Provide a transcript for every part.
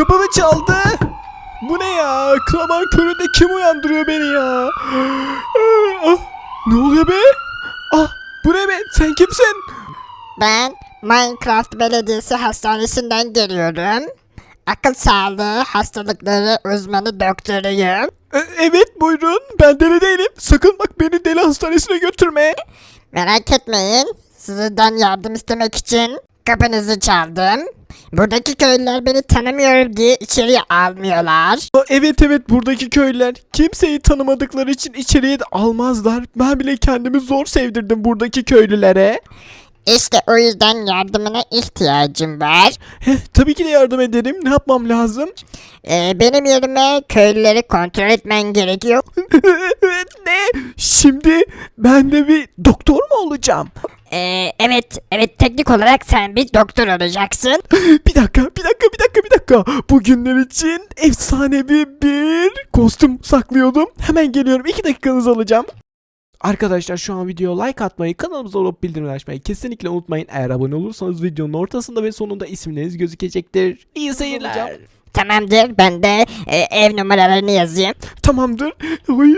Kapımı çaldı. Bu ne ya? Sabahın köründe kim uyandırıyor beni ya? Ah, ne oluyor be? Ah bu ne be? Sen kimsin? Ben Minecraft Belediyesi Hastanesi'nden geliyorum. Akıl sağlığı hastalıkları uzmanı doktoruyum. E, evet buyurun. Ben deli değilim. Sakın bak beni deli hastanesine götürme. Merak etmeyin. Sizden yardım istemek için kapınızı çaldım. Buradaki köylüler beni tanımıyorum diye içeriye almıyorlar. Aa, Evet evet buradaki köylüler kimseyi tanımadıkları için içeriye de almazlar. Ben bile kendimi zor sevdirdim buradaki köylülere. İşte o yüzden yardımına ihtiyacım var. Heh, tabii ki de yardım ederim. Ne yapmam lazım? Ee, benim yerime köylüleri kontrol etmen gerekiyor. ne? Şimdi ben de bir doktor mu olacağım? Ee, evet, evet teknik olarak sen bir doktor olacaksın. Bir dakika, bir dakika, bir dakika, bir dakika. Bugünler için efsanevi bir kostüm saklıyordum. Hemen geliyorum. İki dakikanızı alacağım. Arkadaşlar şu an videoya like atmayı, kanalımıza olup bildirim açmayı kesinlikle unutmayın. Eğer abone olursanız videonun ortasında ve sonunda isimleriniz gözükecektir. İyi seyirler. Tamamdır, ben de e, ev numaralarını yazayım. Tamamdır. Oy.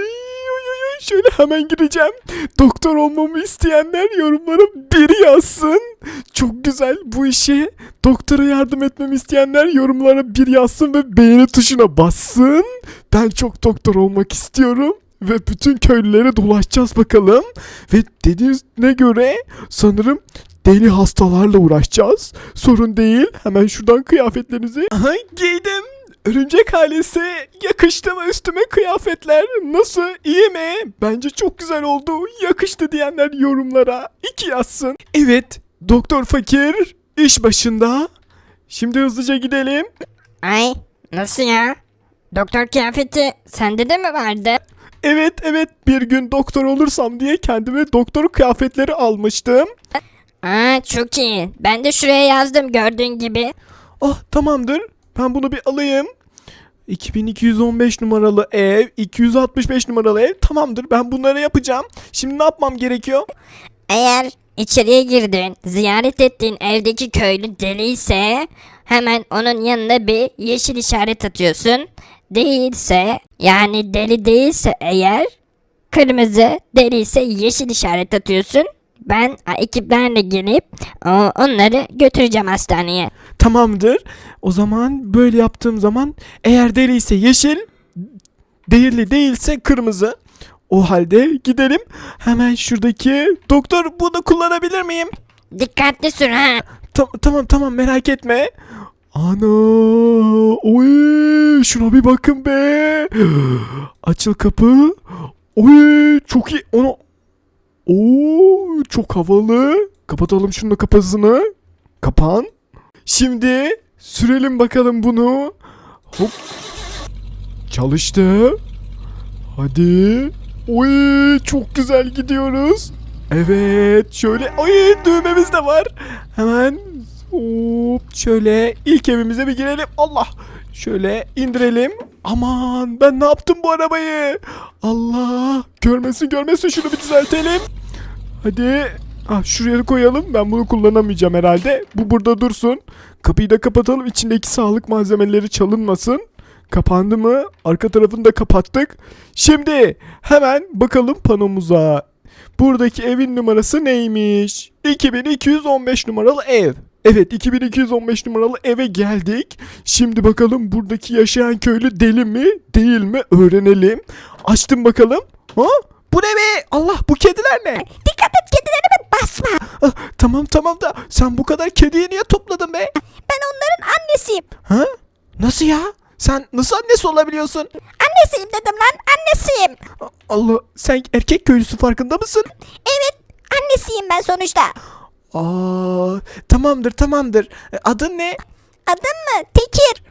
Şöyle hemen gireceğim. Doktor olmamı isteyenler yorumlara bir yazsın. Çok güzel bu işe. Doktora yardım etmemi isteyenler yorumlara bir yazsın ve beğeni tuşuna bassın. Ben çok doktor olmak istiyorum. Ve bütün köylülere dolaşacağız bakalım. Ve dediğine göre sanırım deli hastalarla uğraşacağız. Sorun değil. Hemen şuradan kıyafetlerinizi Aha, giydim. Örümcek ailesi yakıştı mı üstüme kıyafetler? Nasıl? İyi mi? Bence çok güzel oldu. Yakıştı diyenler yorumlara iki yazsın. Evet, Doktor Fakir iş başında. Şimdi hızlıca gidelim. Ay, nasıl ya? Doktor kıyafeti sende de mi vardı? Evet evet bir gün doktor olursam diye kendime doktor kıyafetleri almıştım. Aa, çok iyi. Ben de şuraya yazdım gördüğün gibi. Ah tamamdır. Ben bunu bir alayım. 2215 numaralı ev, 265 numaralı ev. Tamamdır. Ben bunları yapacağım. Şimdi ne yapmam gerekiyor? Eğer içeriye girdin, ziyaret ettiğin evdeki köylü deliyse hemen onun yanına bir yeşil işaret atıyorsun. Değilse yani deli değilse eğer kırmızı deliyse yeşil işaret atıyorsun. Ben ekiplerle gelip onları götüreceğim hastaneye. Tamamdır. O zaman böyle yaptığım zaman eğer deliyse yeşil, değerli değilse kırmızı. O halde gidelim. Hemen şuradaki doktor bunu kullanabilir miyim? Dikkatli sür ha. Ta- tamam tamam merak etme. Ana, oy, şuna bir bakın be. Açıl kapı. Oy, çok iyi. Onu, oo, çok havalı. Kapatalım şunun da kapısını. Kapan. Şimdi sürelim bakalım bunu. Hop. Çalıştı. Hadi. Oy, çok güzel gidiyoruz. Evet, şöyle. Oy, düğmemiz de var. Hemen hop şöyle ilk evimize bir girelim. Allah. Şöyle indirelim. Aman ben ne yaptım bu arabayı? Allah. Görmesin görmesin şunu bir düzeltelim. Hadi. Ah şuraya koyalım. Ben bunu kullanamayacağım herhalde. Bu burada dursun. Kapıyı da kapatalım. İçindeki sağlık malzemeleri çalınmasın. Kapandı mı? Arka tarafını da kapattık. Şimdi hemen bakalım panomuza. Buradaki evin numarası neymiş? 2215 numaralı ev. Evet 2215 numaralı eve geldik. Şimdi bakalım buradaki yaşayan köylü deli mi değil mi öğrenelim. Açtım bakalım. Ha? Bu ne be? Allah bu kediler ne? Dikkat et kedilerime basma. Ah, tamam tamam da sen bu kadar kediyi niye topladın be? Ben onların annesiyim. Ha? Nasıl ya? Sen nasıl annesi olabiliyorsun? Annesiyim dedim lan annesiyim. Allah sen erkek köylüsü farkında mısın? Evet annesiyim ben sonuçta. Aa, tamamdır tamamdır. E, Adın ne? Adım mı? Tekir.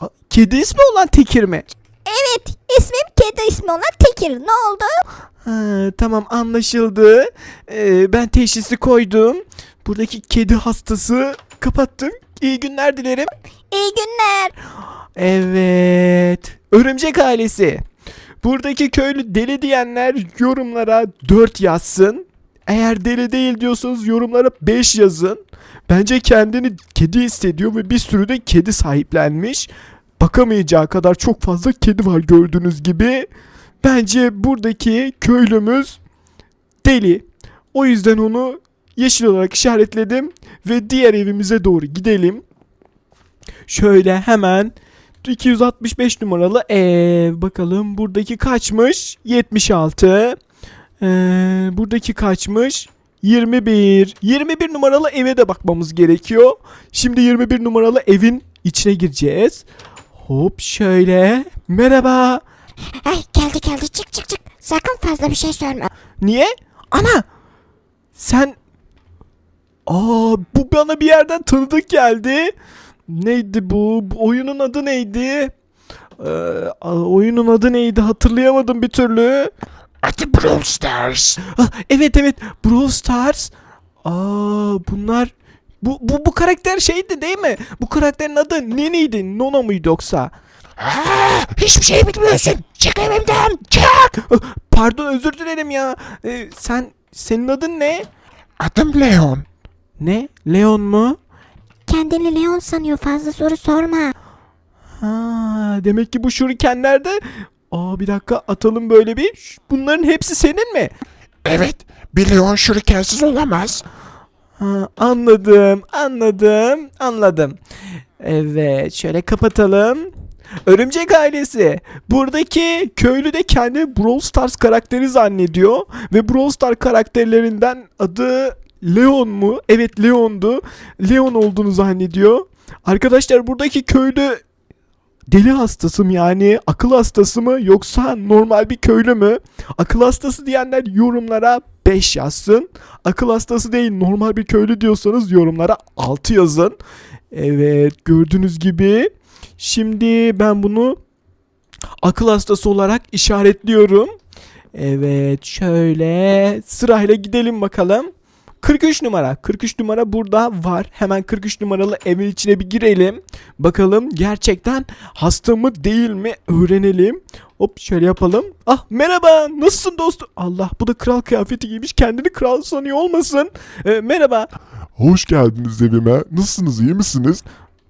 A- Kedi ismi olan Tekir mi? Evet ismim kedi ismi olan Tekir. Ne oldu? Ha, tamam anlaşıldı. Ee, ben teşhisi koydum. Buradaki kedi hastası kapattım. İyi günler dilerim. İyi günler. Evet. Örümcek ailesi. Buradaki köylü deli diyenler yorumlara 4 yazsın. Eğer deli değil diyorsanız yorumlara 5 yazın. Bence kendini kedi hissediyor ve bir sürü de kedi sahiplenmiş. Bakamayacağı kadar çok fazla kedi var gördüğünüz gibi. Bence buradaki köylümüz deli. O yüzden onu yeşil olarak işaretledim ve diğer evimize doğru gidelim. Şöyle hemen 265 numaralı ev. Bakalım buradaki kaçmış? 76. Ee, buradaki kaçmış? 21. 21 numaralı eve de bakmamız gerekiyor. Şimdi 21 numaralı evin içine gireceğiz. Hop şöyle. Merhaba. Ay geldi geldi çık çık çık. Sakın fazla bir şey söyleme. Niye? Ana! Sen... Aa bu bana bir yerden tanıdık geldi. Neydi bu? bu oyunun adı neydi? Ee, oyunun adı neydi? Hatırlayamadım bir türlü. Adı Brawl Stars. Ah, evet evet Brawl Stars. Aa bunlar... Bu, bu, bu karakter şeydi değil mi? Bu karakterin adı Nini'ydi. Nona muydu yoksa? Aa, hiçbir şey bilmiyorsun. Çık evimden. Çık. Pardon özür dilerim ya. Ee, sen senin adın ne? Adım Leon. Ne? Leon mu? Kendini Leon sanıyor fazla soru sorma. Ha, demek ki bu şurikenlerde... Aa bir dakika atalım böyle bir. Bunların hepsi senin mi? Evet. Bir Leon şurikensiz olamaz. Ha, anladım, anladım, anladım. Evet, şöyle kapatalım. Örümcek ailesi. Buradaki köylü de kendi Brawl Stars karakteri zannediyor. Ve Brawl Stars karakterlerinden adı Leon mu? Evet Leon'du. Leon olduğunu zannediyor. Arkadaşlar buradaki köylü deli hastası mı yani? Akıl hastası mı? Yoksa normal bir köylü mü? Akıl hastası diyenler yorumlara 5 yazsın. Akıl hastası değil normal bir köylü diyorsanız yorumlara 6 yazın. Evet gördüğünüz gibi. Şimdi ben bunu akıl hastası olarak işaretliyorum. Evet şöyle sırayla gidelim bakalım. 43 numara. 43 numara burada var. Hemen 43 numaralı evin içine bir girelim. Bakalım gerçekten hasta mı değil mi öğrenelim. Hop şöyle yapalım. Ah merhaba nasılsın dostum? Allah bu da kral kıyafeti giymiş kendini kral sanıyor olmasın. Ee, merhaba. Hoş geldiniz evime. Nasılsınız, iyi misiniz?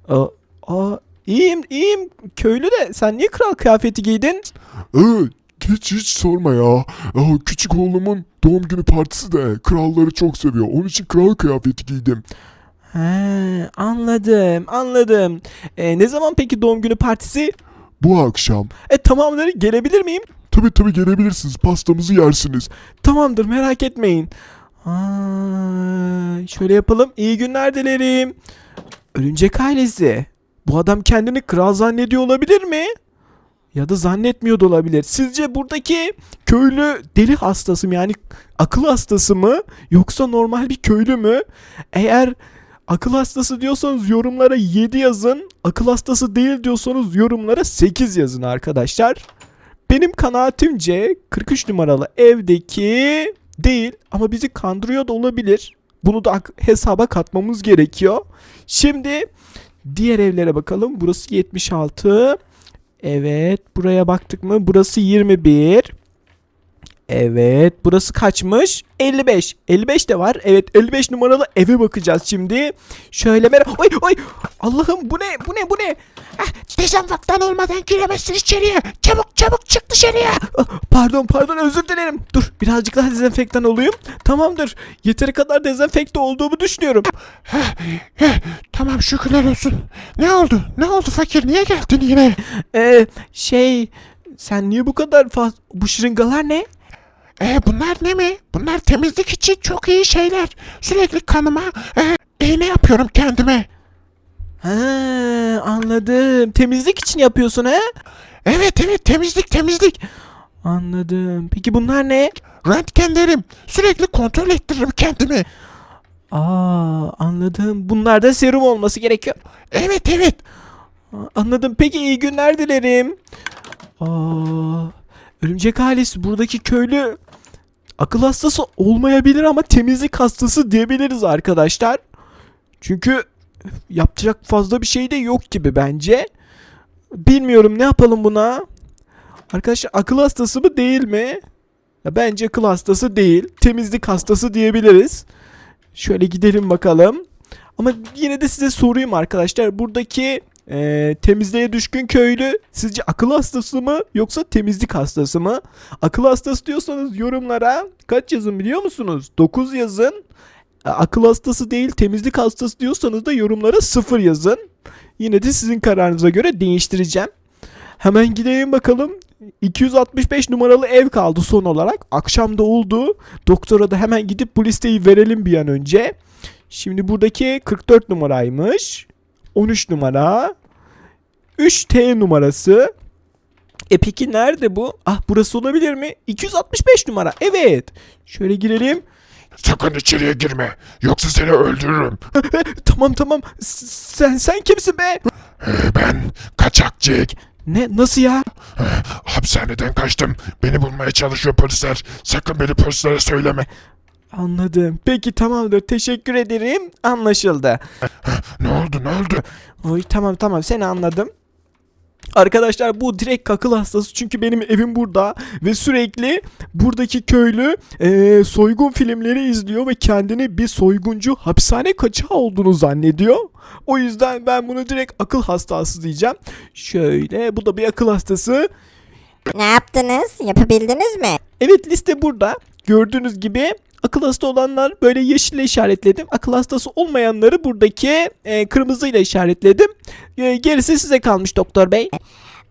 Aa, aa, iyiyim iyiyim. Köylü de sen niye kral kıyafeti giydin? Ee, hiç hiç sorma ya. Aa, küçük oğlumun doğum günü partisi de kralları çok seviyor. Onun için kral kıyafeti giydim. He, anladım anladım. Ee, ne zaman peki doğum günü partisi? Bu akşam. E tamamdır gelebilir miyim? Tabi tabi gelebilirsiniz. Pastamızı yersiniz. Tamamdır merak etmeyin. Aa, şöyle yapalım. İyi günler dilerim. Örümcek ailesi. Bu adam kendini kral zannediyor olabilir mi? Ya da zannetmiyor da olabilir. Sizce buradaki köylü deli hastası mı? Yani akıl hastası mı? Yoksa normal bir köylü mü? Eğer akıl hastası diyorsanız yorumlara 7 yazın. Akıl hastası değil diyorsanız yorumlara 8 yazın arkadaşlar. Benim kanaatimce 43 numaralı evdeki değil ama bizi kandırıyor da olabilir. Bunu da hesaba katmamız gerekiyor. Şimdi diğer evlere bakalım. Burası 76. Evet. Buraya baktık mı? Burası 21. Evet. Burası kaçmış? 55. 55 de var. Evet 55 numaralı eve bakacağız şimdi. Şöyle mer- Oy oy. Allah'ım bu ne? Bu ne? Bu ne? Dezenfektan olmadan giremezsin içeriye. Çabuk çabuk çık dışarıya. Ah, Pardon pardon özür dilerim. Dur birazcık daha dezenfektan olayım. Tamamdır. Yeteri kadar dezenfekte olduğumu düşünüyorum. Heh, tamam şükürler olsun. Ne oldu? Ne oldu fakir? Niye geldin yine? Ee, şey sen niye bu kadar fazla... Bu şırıngalar ne? Ee, bunlar ne mi? Bunlar temizlik için çok iyi şeyler. Sürekli kanıma e, iğne yapıyorum kendime. Ha anladım. Temizlik için yapıyorsun ha? Evet evet temizlik temizlik. Anladım. Peki bunlar ne? Röntgenlerim. Sürekli kontrol ettiririm kendimi. Aa anladım. Bunlarda serum olması gerekiyor. Evet evet. Anladım. Peki iyi günler dilerim. Aa, örümcek ailesi buradaki köylü akıl hastası olmayabilir ama temizlik hastası diyebiliriz arkadaşlar. Çünkü yapacak fazla bir şey de yok gibi bence. Bilmiyorum ne yapalım buna. Arkadaşlar akıl hastası mı değil mi? Ya bence akıl hastası değil. Temizlik hastası diyebiliriz. Şöyle gidelim bakalım. Ama yine de size sorayım arkadaşlar. Buradaki e, temizliğe düşkün köylü sizce akıl hastası mı yoksa temizlik hastası mı? Akıl hastası diyorsanız yorumlara kaç yazın biliyor musunuz? 9 yazın. E, Akıl hastası değil temizlik hastası diyorsanız da yorumlara 0 yazın. Yine de sizin kararınıza göre değiştireceğim. Hemen gidelim bakalım. 265 numaralı ev kaldı son olarak. Akşam da oldu. Doktora da hemen gidip bu listeyi verelim bir an önce. Şimdi buradaki 44 numaraymış. 13 numara. 3T numarası. E peki nerede bu? Ah burası olabilir mi? 265 numara. Evet. Şöyle girelim. Sakın içeriye girme. Yoksa seni öldürürüm. Tamam tamam. S- Sen sen kimsin be? Ee, ben kaçakçı. Ne nasıl ya? Hapishaneden kaçtım. Beni bulmaya çalışıyor polisler. Sakın beni polislere söyleme. Anladım. Peki tamamdır. Teşekkür ederim. Anlaşıldı. Ne oldu ne oldu? Oy tamam tamam seni anladım. Arkadaşlar bu direkt akıl hastası çünkü benim evim burada ve sürekli buradaki köylü eee, soygun filmleri izliyor ve kendini bir soyguncu hapishane kaçağı olduğunu zannediyor. O yüzden ben bunu direkt akıl hastası diyeceğim. Şöyle bu da bir akıl hastası. Ne yaptınız? Yapabildiniz mi? Evet liste burada. Gördüğünüz gibi akıl hasta olanlar böyle yeşille işaretledim. Akıl hastası olmayanları buradaki e, kırmızıyla işaretledim. E, gerisi size kalmış doktor bey.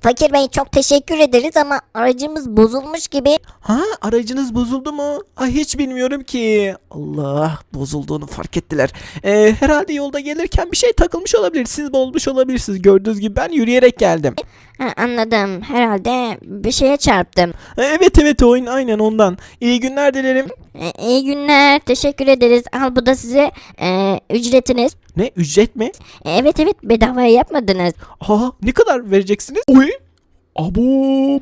Fakir Bey çok teşekkür ederiz ama aracımız bozulmuş gibi. Ha aracınız bozuldu mu? Ay hiç bilmiyorum ki. Allah bozulduğunu fark ettiler. E, herhalde yolda gelirken bir şey takılmış olabilir. Siz bozmuş olabilirsiniz. Gördüğünüz gibi ben yürüyerek geldim. Ha, anladım. Herhalde bir şeye çarptım. E, evet evet oyun aynen ondan. İyi günler dilerim. E, iyi günler. Teşekkür ederiz. Al bu da size e, ücretiniz. Ne ücret mi? E, evet evet bedavaya yapmadınız. Aa ne kadar vereceksiniz? Oy. Abo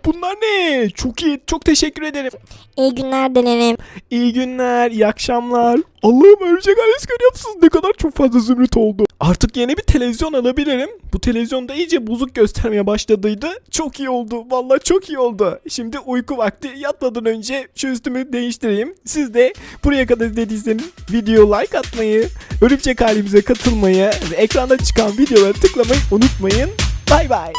bunlar ne? Çok iyi. Çok teşekkür ederim. İyi günler dilerim. İyi günler, iyi akşamlar. Allah'ım ölecek Ales görüyor musunuz? Ne kadar çok fazla zümrüt oldu. Artık yeni bir televizyon alabilirim. Bu televizyonda iyice bozuk göstermeye başladıydı. Çok iyi oldu. Vallahi çok iyi oldu. Şimdi uyku vakti yatmadan önce şu üstümü değiştireyim. Siz de buraya kadar izlediyseniz video like atmayı, örümcek halimize katılmayı ve ekranda çıkan videolara tıklamayı unutmayın. Bay bay.